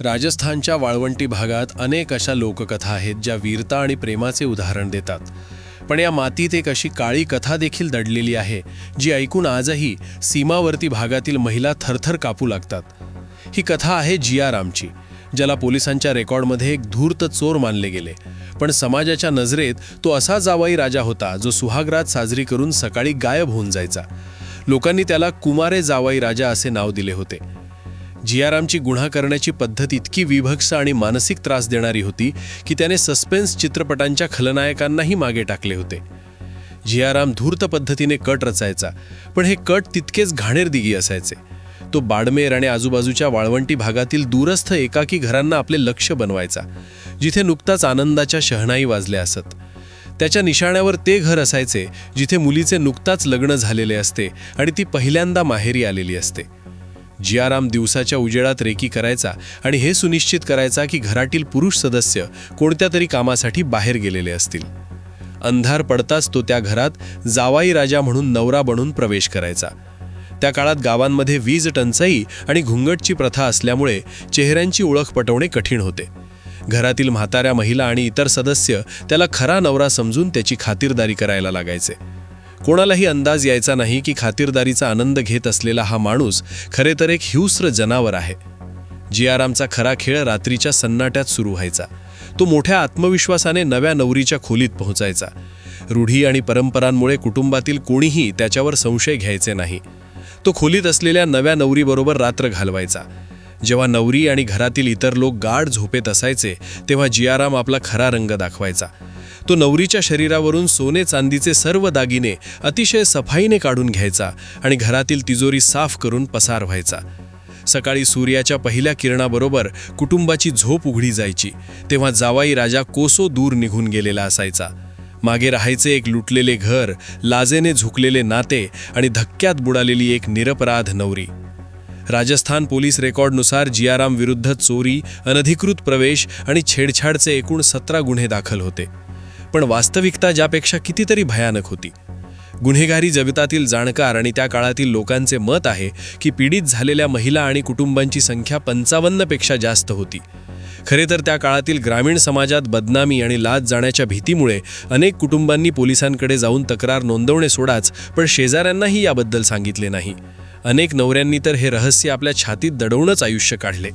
राजस्थानच्या वाळवंटी भागात अनेक अशा लोककथा आहेत ज्या वीरता आणि प्रेमाचे उदाहरण देतात. पण या मातीत एक अशी काळी कथा देखील दडलेली आहे जी ऐकून आजही सीमावर्ती भागातील महिला थरथर कापू लागतात. ही कथा आहे जियारामची ज्याला पोलिसांच्या रेकॉर्डमध्ये एक धूर्त चोर मानले गेले. पण समाजाच्या नजरेत तो असा जावाई राजा होता जो सुहागरात साजरी करून सकाळी गायब होऊन जायचा. लोकांनी त्याला कुमारे जावाई राजा असे नाव दिले होते. जियारामची गुन्हा करण्याची पद्धत इतकी विभक्स आणि मानसिक त्रास देणारी होती की त्याने सस्पेन्स चित्रपटांच्या खलनायकांनाही मागे टाकले होते. जियाराम धूर्त पद्धतीने कट रचायचा पण हे कट तितकेच घाणेरदिगी असायचे. तो बाडमेर आणि आजूबाजूच्या वाळवंटी भागातील दूरस्थ एकाकी घरांना आपले लक्ष बनवायचा जिथे नुकताच आनंदाच्या शहनाई वाजल्या असत. त्याच्या निशाण्यावर ते घर असायचे जिथे मुलीचे नुकताच लग्न झालेले असते आणि ती पहिल्यांदा माहेरी आलेली असते. जियाराम दिवसाच्या उजेडात रेकी करायचा आणि हे सुनिश्चित करायचा की घरातील पुरुष सदस्य कोणत्या तरी कामासाठी बाहेर गेलेले असतील. अंधार पडताच तो त्या घरात जावाई राजा म्हणून नवरा बनून प्रवेश करायचा. त्या काळात गावांमध्ये वीज टंचाई आणि घुंगटची प्रथा असल्यामुळे चेहऱ्यांची ओळख पटवणे कठीण होते. घरातील म्हाताऱ्या महिला आणि इतर सदस्य त्याला खरा नवरा समजून त्याची खातिरदारी करायला लागायचे. कोणालाही अंदाज यायचा नाही की खातिरदारीचा आनंद घेत असलेला हा माणूस खरे तर एक हिंस्र जनावर आहे. जियारामचा खरा खेळ रात्रीच्या सन्नाट्यात सुरू व्हायचा. तो मोठ्या आत्मविश्वासाने नव्या नवरीच्या खोलीत पोहोचायचा. रूढी आणि परंपरांमुळे कुटुंबातील कोणीही त्याच्यावर संशय घ्यायचे नाही. तो खोलीत असलेल्या नव्या नवरीबरोबर रात्र घालवायचा. जेव्हा नवरी आणि घरातील इतर लोक गाढ झोपेत असायचे तेव्हा जियाराम आपला खरा रंग दाखवायचा. तो नवरीच्या शरीरावरून सोने चांदीचे सर्व दागिने अतिशय सफाईने काढून घ्यायचा आणि घरातील तिजोरी साफ करून पसार व्हायचा. सकाळी सूर्याच्या पहिल्या किरणाबरोबर कुटुंबाची झोप उघडी जायची तेव्हा जावाई राजा कोसो दूर निघून गेलेला असायचा. मागे राहायचे एक लुटलेले घर लाजेने झुकलेले नाते आणि धक्क्यात बुडालेली एक निरपराध नवरी. राजस्थान पोलीस रेकॉर्डनुसार जियाराम विरुद्ध चोरी अनधिकृत प्रवेश आणि छेडछाडचे एकूण सतरा गुन्हे दाखल होते. पण वास्तविकता ज्यापेक्षा कितीतरी भयानक होती. गुन्हेगारी जगतातील जाणकार आणि त्या काळातील लोकांचे मत आहे की पीडित झालेल्या महिला आणि कुटुंबांची संख्या पंचावन्नपेक्षा जास्त होती. खरे तर त्या काळातील ग्रामीण समाजात बदनामी आणि लाज जाण्याच्या भीतीमुळे अनेक कुटुंबांनी पोलिसांकडे जाऊन तक्रार नोंदवणे सोडाच पण शेजाऱ्यांनाही याबद्दल सांगितले नाही. अनेक नवऱ्यांनी तर हे रहस्य आपल्या छातीत दडवूनच आयुष्य काढले.